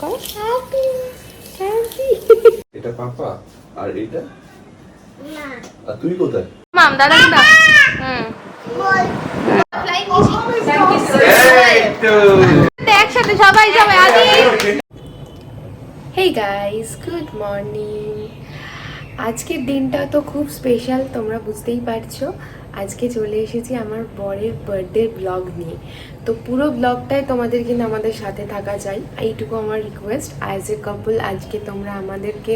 করো। এটা পাপা আর এটা আর তুই কোথায়? মাম দাদা দাদা। হুম। একসাথে সবাই সবাই আদি হেই গাইস গুড মর্নিং আজকের দিনটা তো খুব স্পেশাল তোমরা বুঝতেই পারছ। আজকে চলে এসেছি আমার বরের বার্থডে ব্লগ নিয়ে। তো পুরো ব্লগটাই তোমাদের কিন্তু আমাদের সাথে থাকা চাই এইটুকু আমার রিকোয়েস্ট অ্যাজ এ কাপল আজকে তোমরা আমাদেরকে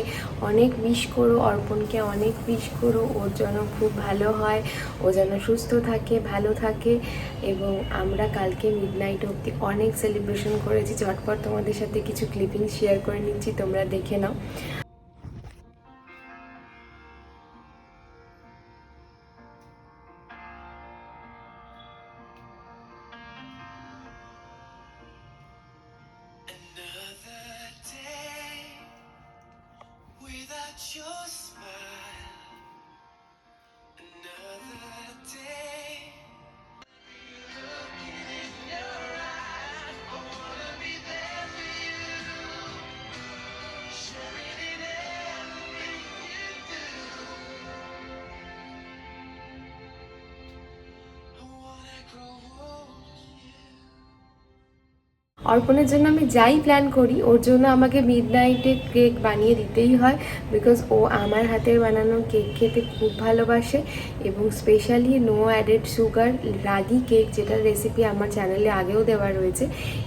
অনেক উইশ করো, অর্পণকে অনেক উইশ করো, ওর যেন খুব ভালো হয়, ও যেন সুস্থ থাকে, ভালো থাকে, এবং আমরা কালকে মিড নাইট অবধি অনেক সেলিব্রেশন করেছি। ঝটপট তোমাদের সাথে কিছু ক্লিপিং শেয়ার করে নিচ্ছি, তোমরা দেখে নাও। অর্পণের জন্য আমি যাই প্ল্যান করি, ওর জন্য আমাকে মিড নাইটে কেক বানিয়ে দিতেই হয় বিকজ ও আমার হাতের বানানো কেক খেতে খুব ভালোবাসে এবং specially no added sugar ragi cake যেটার রেসিপি আমার চ্যানেলে আগেও দেওয়া রয়েছে,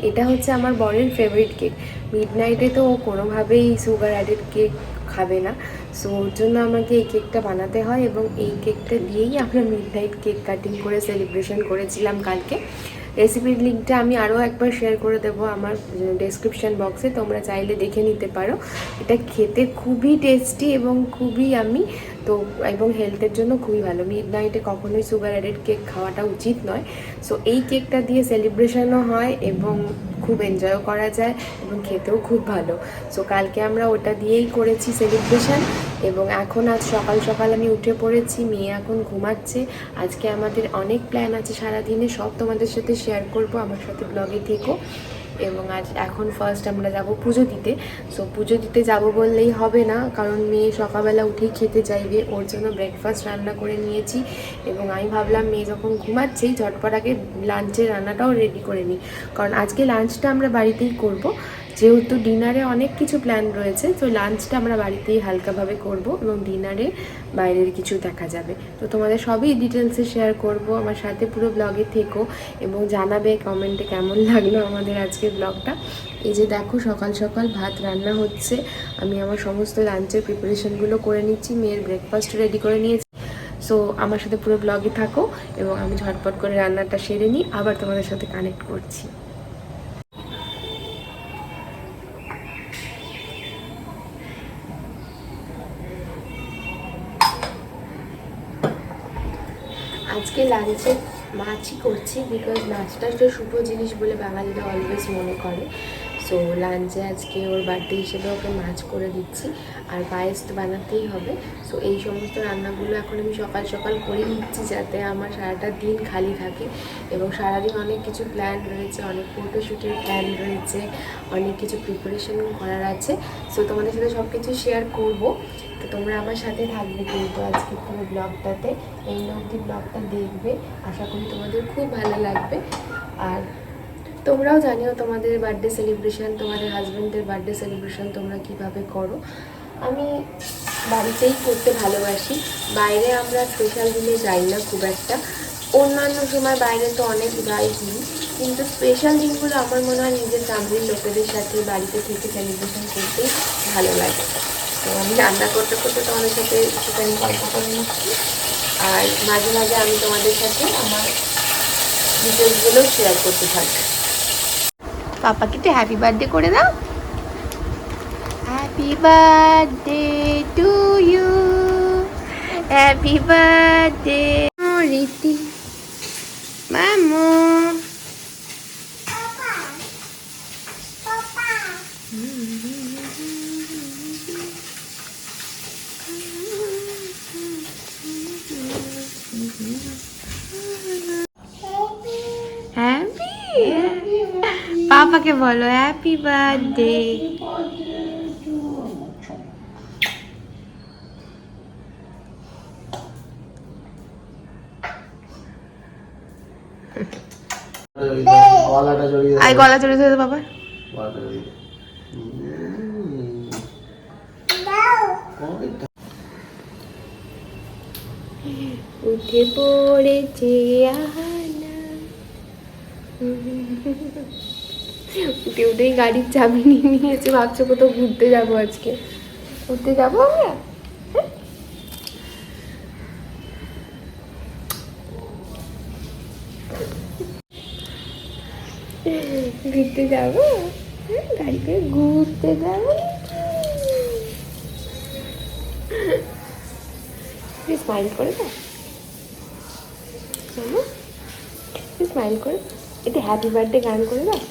এটা হচ্ছে আমার বরের ফেভারিট কেক মিড নাইটে তো ও কোনোভাবেই সুগার অ্যাডেড কেক খাবে না সো ওর জন্য আমাকে এই কেকটা বানাতে হয় এবং এই কেকটা দিয়েই আমরা মিড নাইট কেক কাটিং করে সেলিব্রেশন করেছিলাম কালকে। রেসিপির লিঙ্কটা আমি আরও একবার শেয়ার করে দেবো আমার ডেসক্রিপশান বক্সে তোমরা চাইলে দেখে নিতে পারো। এটা খেতে খুবই টেস্টি এবং খুবই আমি তো এবং হেলথের জন্য খুবই ভালো। মিড নাইটে কখনোই সুগার অ্যাডেড কেক খাওয়াটা উচিত নয়। সো এই কেকটা দিয়ে সেলিব্রেশনও হয় এবং খুব এনজয়ও করা যায় এবং খেতেও খুব ভালো। সো কালকে আমরা ওটা দিয়েই করেছি সেলিব্রেশন এবং এখন আজ সকাল সকাল আমি উঠে পড়েছি, মেয়ে এখন ঘুমাচ্ছে। আজকে আমাদের অনেক প্ল্যান আছে সারাদিনে, সব তোমাদের সাথে শেয়ার করব। আমার সাথে ব্লগে থেকো। এবং আজ এখন ফার্স্ট আমরা যাব পুজো দিতে। সো পুজো দিতে যাব বললেই হবে না, কারণ মেয়ে সকালবেলা উঠেই খেতে চাইবে। ওর জন্য ব্রেকফাস্ট রান্না করে নিয়েছি এবং আমি ভাবলাম মেয়ে যখন ঘুমাচ্ছেই ঝটপট আগে লাঞ্চের রান্নাটাও রেডি করে নিই। কারণ আজকে লাঞ্চটা আমরা বাড়িতেই করব। যেহেতু ডিনারে অনেক কিছু প্ল্যান রয়েছে, তো লাঞ্চটা আমরা বাড়িতেই হালকাভাবে করব এবং ডিনারে বাইরের কিছু দেখা যাবে। তো তোমাদের সবই ডিটেলসে শেয়ার করব, আমার সাথে পুরো ব্লগে থেকো এবং জানাবে কমেন্টে কেমন লাগল আমাদের আজকের ব্লগটা এই যে দেখো সকাল সকাল ভাত রান্না হচ্ছে, আমি আমার সমস্ত লাঞ্চের প্রিপারেশনগুলো করে নিচ্ছি, মেয়ের ব্রেকফাস্ট রেডি করে নিয়েছি। সো আমার সাথে পুরো ব্লগে থাকো এবং আমি ঝটপট করে রান্নাটা সেরে নিই, আবার তোমাদের সাথে কানেক্ট করছি। আজকে লাঞ্চে মাছই করছি বিকজ মাছটা তো শুভ জিনিস বলে বাঙালিরা অলওয়েজ মনে করে। সো লাঞ্চে আজকে ওর বার্থডে হিসেবে ওকে মাছ করে দিচ্ছি, আর পায়েস তো বানাতেই হবে। সো এই সমস্ত রান্নাগুলো এখন আমি সকাল সকাল করে নিচ্ছি যাতে আমার সারাটা দিন খালি থাকে। এবং সারাদিন অনেক কিছু প্ল্যান রয়েছে, অনেক ফটোশ্যুটের প্ল্যান রয়েছে, অনেক কিছু প্রিপারেশন করার আছে। সো তোমাদের সাথে সব কিছু শেয়ার করব। তো তোমরা আমার সাথে থাকবে কিন্তু আজকে পুরো ব্লগটাতে। এই অবধি ব্লগটা দেখবে। আশা করি তোমাদের খুব ভালো লাগবে। আর তোমরাও জানিও তোমাদের বার্থডে সেলিব্রেশন তোমাদের হাজব্যান্ডের বার্থডে সেলিব্রেশন তোমরা কীভাবে করো। আমি বাড়িতেই করতে ভালোবাসি। বাইরে আমরা স্পেশাল দিনে যাই না খুব একটা। অন্যান্য সময় বাইরে তো অনেক যাই দিই কিন্তু স্পেশাল দিনগুলো আমার মনে হয় নিজের ফ্যামিলির লোকেদের সাথে বাড়িতে থেকে সেলিব্রেশন করতেই ভালো লাগে। তো আমি রান্না করতে করতে তোমাদের সাথে একটুখানি গল্প করে নিচ্ছি আর মাঝে মাঝে আমি তোমাদের সাথে আমার ডিটেলসগুলো শেয়ার করতে থাকি। পাপাকে একটু হ্যাপি বার্থডে করে দাও। Happy birthday to you happy birthday Riti. মামু হ্যাপি পাপা পাপাকে বলো হ্যাপি বার্থডে আই গলা চড়ে ধরে বাবা। উঠে পড়েছে আহানা। উঠে উঠেই গাড়ির চাবি নিয়ে নিয়েছে ভাবছ কোথাও ঘুরতে যাব আজকে। ঘুরতে যাব আমরা? হ্যাঁ? ঘুরতে যাব? হ্যাঁ, গাড়ি ঘুরতে যাব। স্মাইল করে দাও স্মাইল করে এটা হ্যাপি বার্থডে গান করে দাও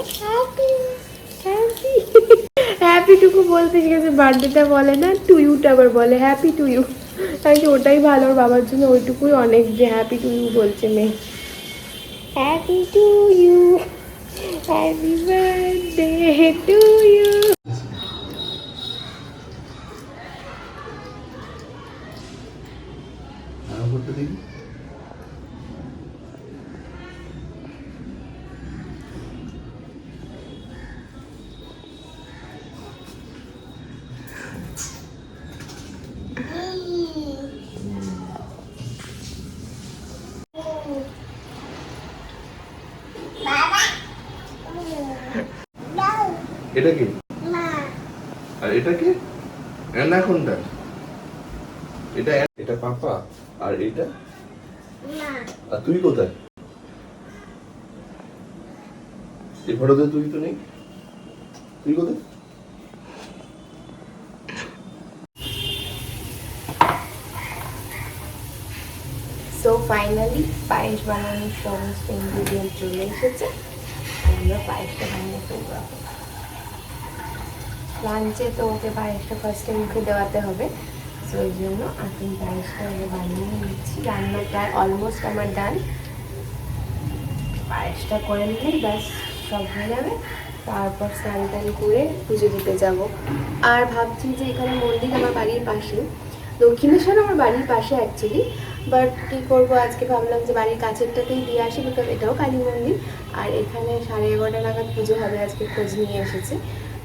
হ্যাপি হ্যাপি হ্যাপিটুকু বলতে শিখেছে বার্থডেটা বলে না টু ইউটা আবার বলে হ্যাপি টু ইউ তাই ওটাই ভালো, ওর বাবার জন্য ওইটুকুই অনেক যে হ্যাপি টু ইউ বলছে মেয়ে। Happy to you happy birthday to you এটা কি? আর এটা কি? এনা কোনটা এটা এটা পাপা। আর এটা? আর তুই কোথায়? এই ফটোতে তুই তো নেই। তুই কোথায়? সো ফাইনালি পায়েস বানানোর সমস্ত ইনগ্রিডিয়েন্ট চলে এসেছে। আমরা পায়েসটা বানিয়ে ফেলব। লাঞ্চে তো ওকে পায়েসটা ফার্স্টে মুখে দেওয়াতে হবে। সো ওই জন্য এখন পায়েসটা আগে বানিয়ে নিচ্ছি। রান্নাটা অলমোস্ট আমার ডান পায়েসটা করে নিলেই ব্যাস সব হয়ে যাবে। তারপর স্নান টান করে পুজো দিতে যাব। আর ভাবছি যে এখানে মন্দির আমার বাড়ির পাশে। দক্ষিণেশ্বর আমার বাড়ির পাশে অ্যাকচুয়ালি বাট কী করব, আজকে ভাবলাম যে বাড়ির কাছেরটাতেই দিয়ে আসি বিকজ এটাও কালী মন্দির। আর এখানে সাড়ে এগারোটা নাগাদ পুজো হবে, আজকে খোঁজ নিয়ে এসেছে।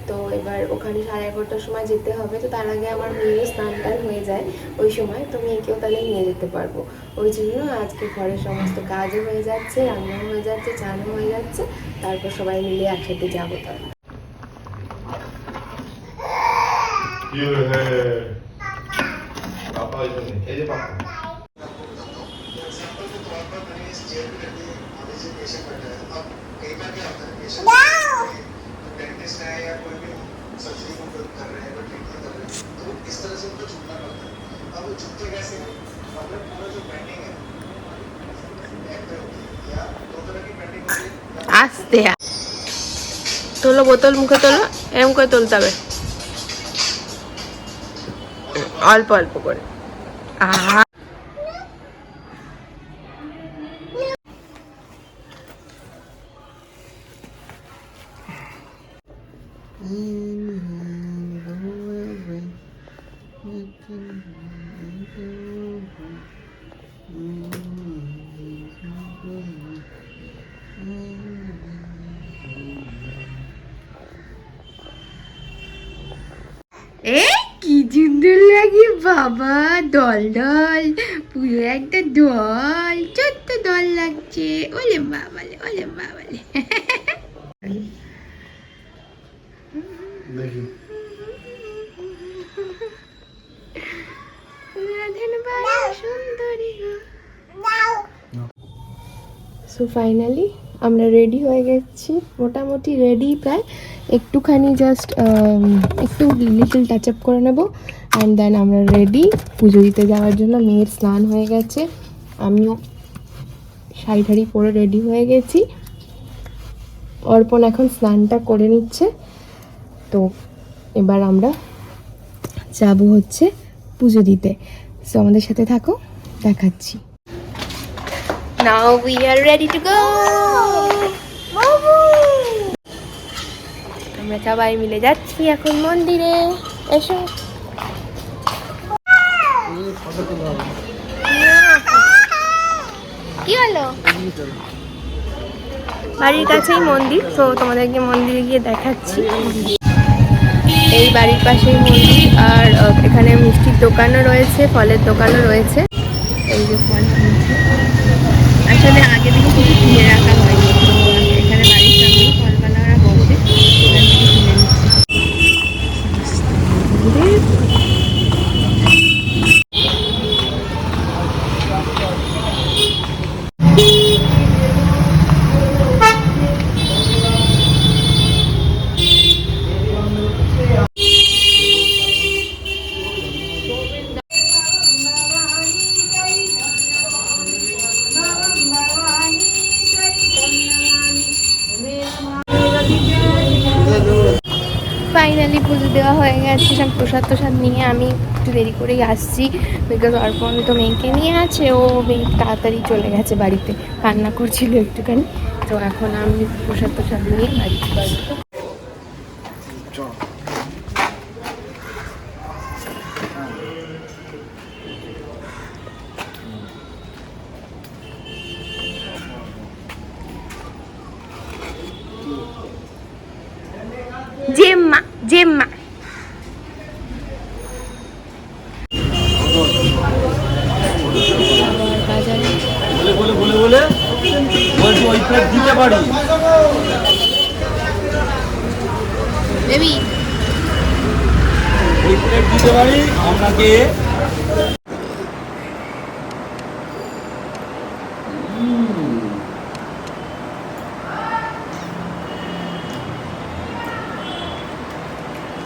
তো এবার ওখানে সাড়ে এগারোটার সময় যেতে হবে। তো তার আগে আমার মেয়ের স্নান টান হয়ে যায় ওই সময়। তো মেয়েকেও তাহলে নিয়ে যেতে পারব। ওই জন্য আজকে ঘরের সমস্ত কাজও হয়ে যাচ্ছে রান্নাও হয়ে যাচ্ছে চানও হয়ে যাচ্ছে। তারপর সবাই মিলে একসাথে যাব তাহলে। পাপা এখানে এই যে পাপা एग्जाम्पल के तौर पर मैंने इस चेयर पे रखी अभी से पेशेंट बैठा है अब कई बार क्या होता है पेशेंट डेंटिस्ट है या कोई भी सर्जरी को कोई कर रहे हैं कोई ट्रीटमेंट कर रहे हैं तो इस तरह से उनको झुकना पड़ता है अब वो झुकते कैसे हैं मतलब पूरा जो बेंडिंग है neck पे होती है या दो तरह की बेंडिंग होती है या আস্তে তোলো বোতল মুখে তোলো এরম করে তুলতে হবে অল্প অল্প করে আহা এ? কি সুন্দর লাগে বাবা দল দল পুরো একটা দল ছোট্ট দল লাগছে। ওলে বাবালে ওলে বাবালে দেখি। সো ফাইনালি আমরা রেডি হয়ে গেছি। মোটামুটি রেডি প্রায়। একটুখানি জাস্ট একটু লিটল টাচ আপ করে নেব অ্যান্ড দেন আমরা রেডি পুজো দিতে যাওয়ার জন্য মেয়ের স্নান হয়ে গেছে। আমিও শাড়ি ঠাড়ি পরে রেডি হয়ে গেছি। অর্পণ এখন স্নানটা করে নিচ্ছে। তো এবার আমরা যাব হচ্ছে পুজো দিতে। সো আমাদের সাথে থাকো, দেখাচ্ছি। Now we are ready to go. আমরা সবাই মিলে যাচ্ছি এখন মন্দিরে। এসো। কি হলো? বাড়ির কাছেই মন্দির, তো তোমাদেরকে মন্দিরে গিয়ে দেখাচ্ছি। এই বাড়ির পাশেই মন্দির, আর এখানে মিষ্টির দোকানও রয়েছে, ফলের দোকানও রয়েছে। এই যে ফল আসলে আগে থেকে কিছু কিনে দেরি করেই আসছি বিকজ অর্পণ তো মেয়েকে নিয়ে আছে, ও মেয়ে তাড়াতাড়ি চলে গেছে বাড়িতে। কান্না করছিল একটুখানি। তো এখন আমি প্রসাদ প্রসাদ নিয়ে বাড়িতে বাড়ি জেম্মা জেম্মা বাজারে বলে বলে বলে বলে বলছি ওই প্লেট দিতে পারি বেবি ওই প্লেট দিতে পারি আপনাকে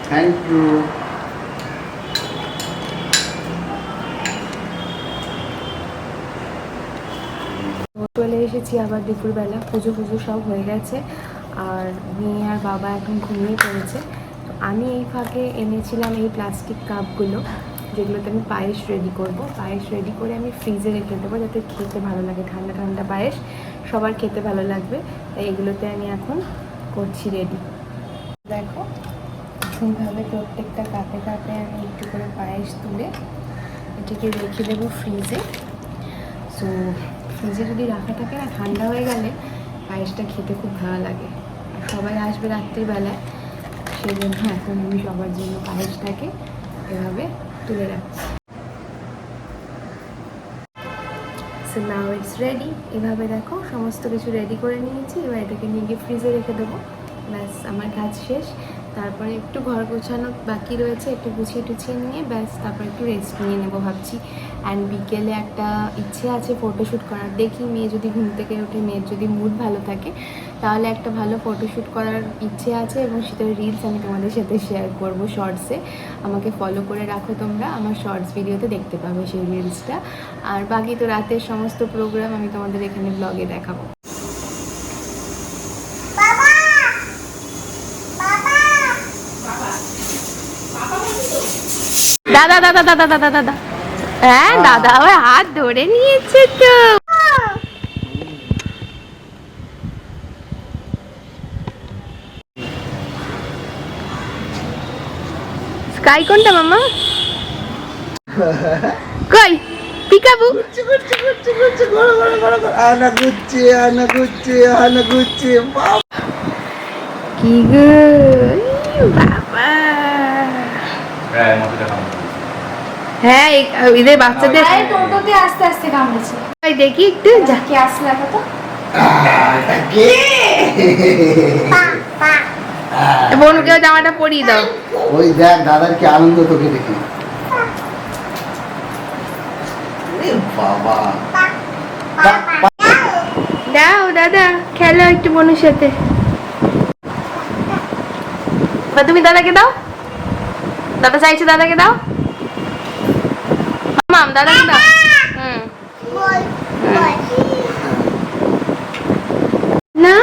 থ্যাংক ইউ চলে এসেছি আবার দুপুরবেলা, পুজো পুজো সব হয়ে গেছে। আর মেয়ে আর বাবা এখন ঘুমিয়ে পড়েছে। তো আমি এই ফাঁকে এনেছিলাম এই প্লাস্টিক কাপগুলো যেগুলোতে আমি পায়েস রেডি করব। পায়েস রেডি করে আমি ফ্রিজে রেখে দেবো, যাতে খেতে ভালো লাগে। ঠান্ডা ঠান্ডা পায়েস, সবার খেতে ভালো লাগবে। তাই এগুলোতে আমি এখন করছি রেডি দেখো এইভাবে প্রত্যেকটা কাপে কাপে আমি একটু করে পায়েস তুলে এটিকে রেখে দেবো ফ্রিজে সো ফ্রিজে যদি রাখা থাকে না, ঠান্ডা হয়ে গেলে পায়েসটা খেতে খুব ভালো লাগে। সবাই আসবে রাত্রিবেলায় সেই জন্য এখন আমি সবার জন্য পায়েসটাকে এভাবে তুলে রাখছি। সো নাও ইটস রেডি এভাবে দেখো, সমস্ত কিছু রেডি করে নিয়েছি। এবার এটাকে নিয়ে গিয়ে ফ্রিজে রেখে দেবো। ব্যাস, আমার কাজ শেষ। তারপরে একটু ঘর গোছানো বাকি রয়েছে, একটু গুছিয়ে টুছিয়ে নিয়ে ব্যাস, তারপরে একটু রেস্ট নিয়ে নেব ভাবছি। অ্যান্ড বিকেলে একটা ইচ্ছে আছে ফটোশ্যুট করার। দেখি মেয়ে যদি ঘুম থেকে ওঠে, মেয়ের যদি মুড ভালো থাকে, তাহলে একটা ভালো ফটোশ্যুট করার ইচ্ছে আছে এবং সেটার রিলস আমি তোমাদের সাথে শেয়ার করব শর্টসে আমাকে ফলো করে রাখো তোমরা, আমার শর্টস ভিডিওতে দেখতে পাবে সেই রিলসটা আর বাকি তো রাতের সমস্ত প্রোগ্রাম আমি তোমাদের এখানে ব্লগে দেখাবো। দাদা দাদা দাদা দাদা দাদা হ্যাঁ দাদা আবার হাত ধরে নিয়েছে তো। স্কাই কোনটা মামা? কই? পিকাবু? কি গো? বাবা। হ্যাঁ এদের বাচ্চাদের টোটোতে আস্তে আস্তে কামড়েছে। ওই দেখি একটু যা। কে আসলে তো? বোনকেও জামাটা পরিয়ে দাও। ওই দেখ দাদার কি আনন্দ তোকে দেখে। বাবা। দাও দাদা খেলো একটু বোনের সাথে। বা তুমি দাদাকে দাও। দাদা চাইছে দাদাকে দাও। মাম দাও হুম। না।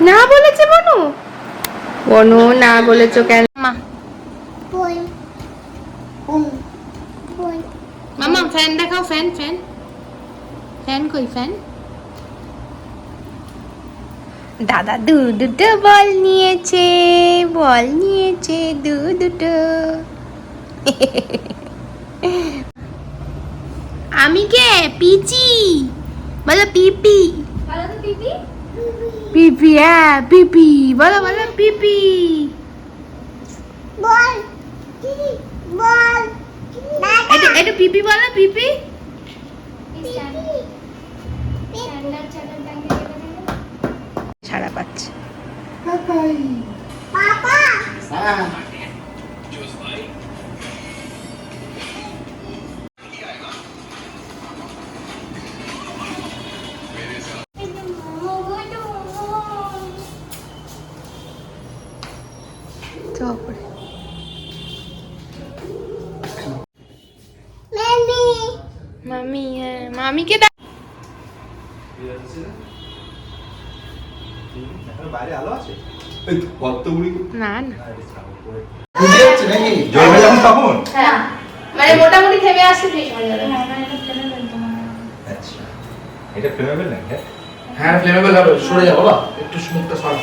না বলেছে বনু বনু না বলেছ কেন? মা। মামা ফ্যান দেখাও ফ্যান ফ্যান। ফ্যান কই ফ্যান? দাদা দু দুটো বল নিয়েছে বল নিয়েছে দু দুটো। আমি কে? পিচি। বলো পিপি। পিপি হ্যাঁ পিপি। বলো বলো পিপি। বল বল এটা এটা পিপি বলো পিপি। ছাড়া পাচ্ছে। পাপা হ্যাঁ। না না মানে মোটামুটি থেমে আসছে এটা ফ্লেমেবল না হ্যাঁ ফ্লেমেবল হবে সরে যাও বাবা একটু স্মুথটা সরাও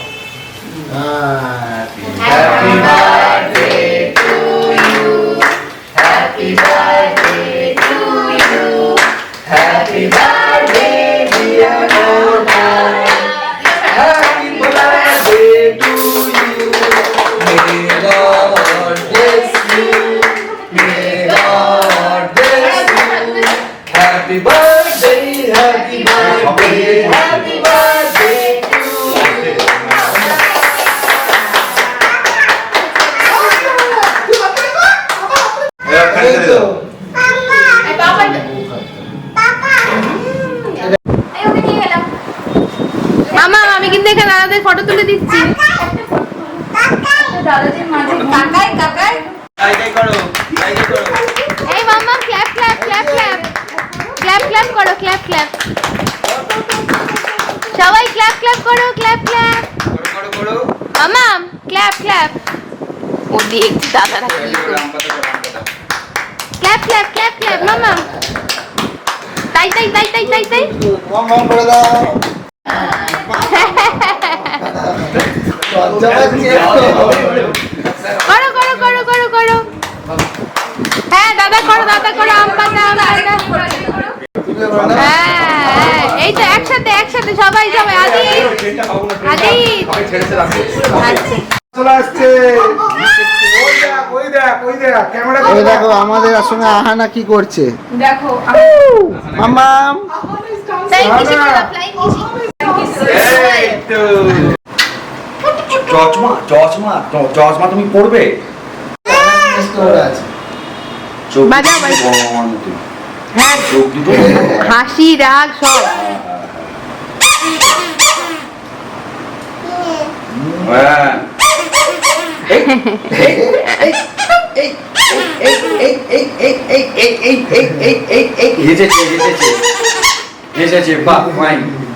Happy birthday to you. Happy birthday to you. Happy birthday. Happy birthday, happy birthday, happy birthday to you. মামা আমি কিন্তু এখানে দাদাদের ফটো তুলে দিচ্ছি দাদাদের মাঝে কাকাই কাকাই কাকাই করো কাকাই করো ক্ল্যাপ করো ক্ল্যাপ ক্ল্যাপ সবাই ক্ল্যাপ ক্ল্যাপ করো ক্ল্যাপ ক্ল্যাপ মামা ক্ল্যাপ ক্ল্যাপ ও দেখছি দাদারা কি ক্ল্যাপ ক্ল্যাপ ক্ল্যাপ ক্ল্যাপ মামা। তাই তাই তাই তাই তাই তাই। কম করে দাও করো করো করো করো করো। হ্যাঁ দাদা করো দাদা করো আম আমাদের সঙ্গে আহানা কি করছে? দেখো তুমি পড়বে হাসি রাগ সব। এই, হেসেছে, হেসেছে। হেসেছে, বাহ, ফাইন।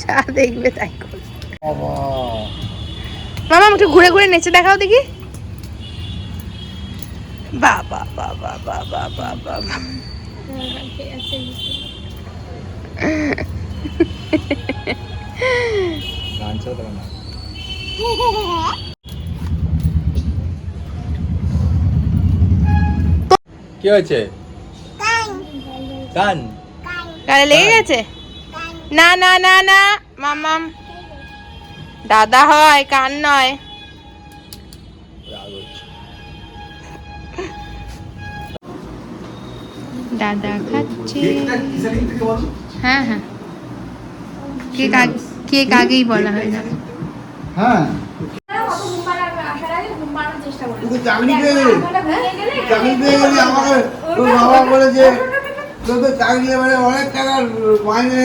যা দেখবে তাই মামা একটু ঘুরে ঘুরে নেচে দেখাও দেখি। বাবা বাবা বাবা বাবা কি হয়েছে? কান। গালে লেগে গেছে? না না না না। মামাম দাদা হয় কান নয়। দাদা খাচ্ছে। হ্যাঁ হ্যাঁ। কেক আগে কেক আগেই বলা হয় হ্যাঁ। চাকরি পেয়ে গেলে। চাকরি পেয়ে গেলি আমাকে বাবা বলেছে তোর চাকরি এবারে অনেক টাকার মাইনে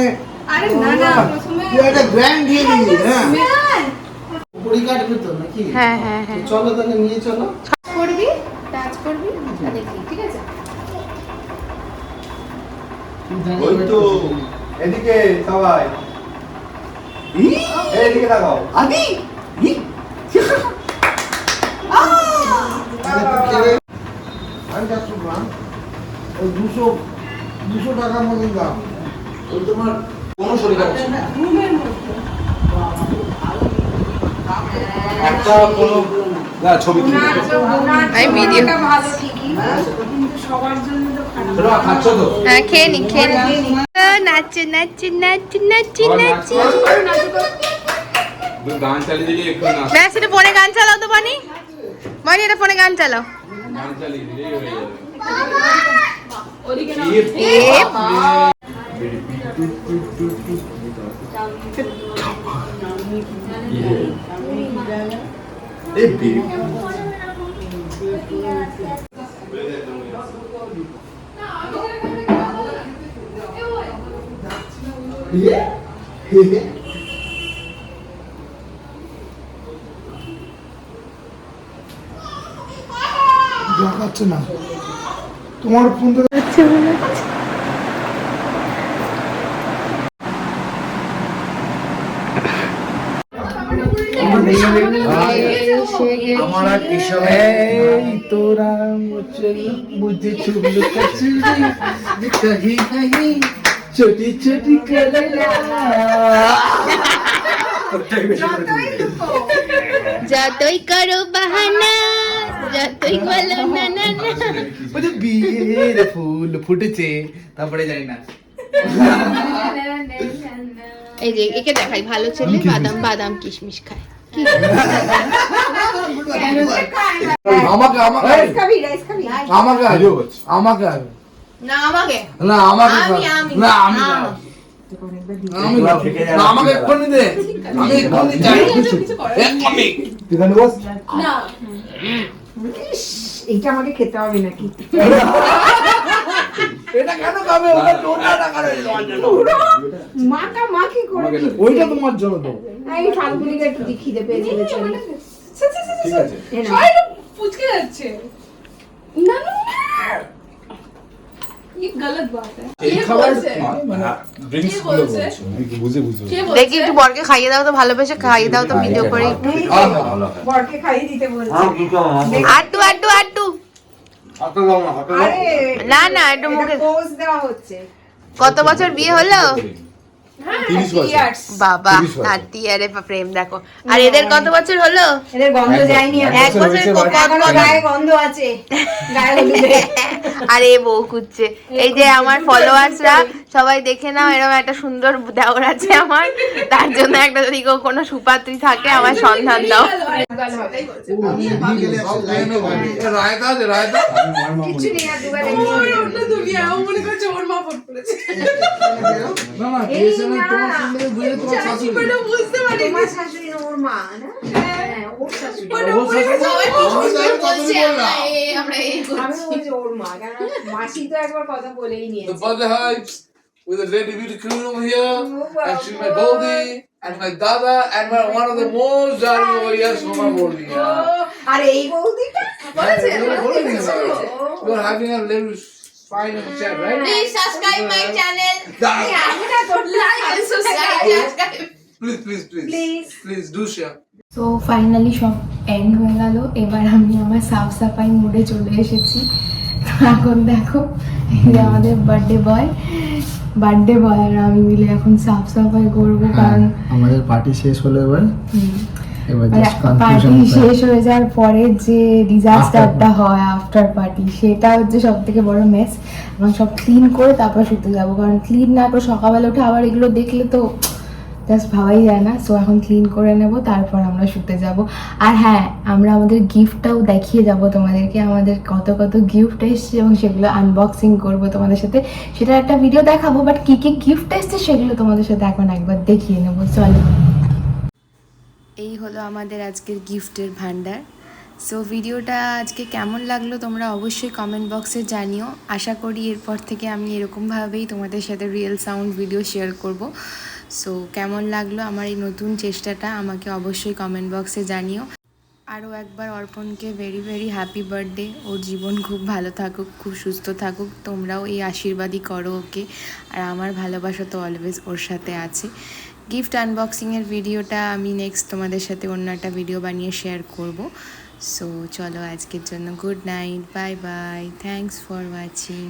আরে না না প্রথমে তুই একটা গ্র্যান্ড দিয়ে দিবি হ্যাঁ। পরীক্ষা কাটবে তো নাকি? হ্যাঁ হ্যাঁ হ্যাঁ। চলো তাহলে নিয়ে চলো। করবি টাচ করবি দেখবি ঠিক আছে? ওই তো এদিকে সবাই। এদিকে তাকাও। আদি? দুশো দুশো টাকার মতন দাম। ওই তোমার কোনো শরীর খারাপ ছিল না। একটা কোনো না ছবি তুলে আমি ভিডিও তোরা খাচ্ছ তো? হ্যাঁ খেয়ে নি খেয়ে নি। নাচছে নাচছে নাচছে নাচছে নাচছে। গান চালিয়ে দিলে একটু না ব্যাস এটা ফোনে গান চালাও তো বানি। বানি এটা ফোনে গান চালাও। গান চালিয়ে দিলেই হয়ে যাবে। এ এই বেবি দেখাচ্ছে না। তোমার ফোন থেকে এসে গেছে এই তোরা ছোটি ছোটি যতই করো বাহানা বিয়ের ফুল ফুটেছে। তারপরে জানি না। এই যে একে দেখাই ভালো ছেলে বাদাম বাদাম কিশমিশ খায়। আমাকে আমাকে আমাকে আমাকে না আমাকে। না আমাকে আমি, আমি, না আমি না। আমি। না। না, আমাকে এক্ষুনি দে। আমি এক্ষুনি চাই। এক্ষুনি এইটা আমাকে খেতে হবে নাকি? এটা কেন খাবে? ওটা টোটা মাখি করে ওইটা তোমার জন্য তো। এই শালগুলিকে একটু দেখিয়ে দেবে মানে ঠিক আছে। সবাই পুচকে যাচ্ছে। না না দেখি একটু বরকে খাইয়ে দাও তো ভালোবেসে খাইয়ে দাও তো করে একটু। আটু আটু আটু না না একটু মুখে পোজ দেওয়া হচ্ছে। কত বছর বিয়ে হলো? বাবা তিরিশ বছর। নাতি আরে প্রেম দেখো। আর এদের কত বছর হলো? এদের গন্ধ যায়নি এক বছর গায়ে গন্ধ আছে। আরে বউ খুঁজছে। এই যে আমার ফলোয়ার্সরা সবাই দেখে নাও এরকম একটা সুন্দর দেওয়ার আছে আমার। তার জন্য একটা যদি কেউ কোনো সুপাত্রী থাকে আমার সন্ধান দাও। হ্যাঁ মাসি তো একবার কথা বলেই নিয়েছে। With a queen over here, and she's my Goldie, and my Dada, and my one of the most darling over here, so my. Yeah. আর এই বৌদিটা We're having a little fine and chat, right? Channel আমি না তোর like and subscribe Please, please, please, Please. please do share. So finally সব end হয়ে গেল এবার আমি আমার সাফ সাফাই মুডে চলে এসেছি তো এখন দেখো আমাদের বার্থডে বয় বার্থডে বয় আর আমি মিলে এখন সাফ সাফাই করব কারণ আমাদের পার্টি শেষ হলো এবার। মানে পার্টি শেষ হয়ে যাওয়ার পরে যে ডিজাস্টারটা হয় আফটার পার্টি সেটা হচ্ছে সব থেকে বড় মেস এবং সব ক্লিন করে তারপর শুতে যাব। কারণ ক্লিন না করে সকালবেলা উঠে আবার এগুলো দেখলে তো জাস্ট ভাবাই যায় না। সো এখন ক্লিন করে নেব, তারপর আমরা শুতে যাব। আর হ্যাঁ আমরা আমাদের গিফটটাও দেখিয়ে যাব তোমাদেরকে। আমাদের কত কত গিফট এসছে এবং সেগুলো আনবক্সিং করব তোমাদের সাথে। সেটার একটা ভিডিও দেখাবো বাট কী কী গিফট এসছে সেগুলো তোমাদের সাথে এখন একবার দেখিয়ে নেব। চলো। এই হলো আমাদের আজকের গিফটের ভান্ডার। সো ভিডিওটা আজকে কেমন লাগল তোমরা অবশ্যই কমেন্ট বক্সে জানিও। আশা করি এরপর থেকে আমি এরকমভাবেই তোমাদের সাথে রিয়েল সাউন্ড ভিডিও শেয়ার করব। সো কেমন লাগল আমার এই নতুন চেষ্টাটা? আমাকে অবশ্যই কমেন্ট বক্সে জানিও। আরও একবার অর্পণকে ভেরি ভেরি হ্যাপি বার্থডে ওর জীবন খুব ভালো থাকুক, খুব সুস্থ থাকুক। তোমরাও এই আশীর্বাদই করো ওকে। আর আমার ভালোবাসা তো অলওয়েজ ওর সাথে আছে। গিফট আনবক্সিংয়ের ভিডিওটা আমি নেক্সট তোমাদের সাথে অন্য একটা ভিডিও বানিয়ে শেয়ার করব। সো চলো আজকের জন্য good night bye bye thanks for watching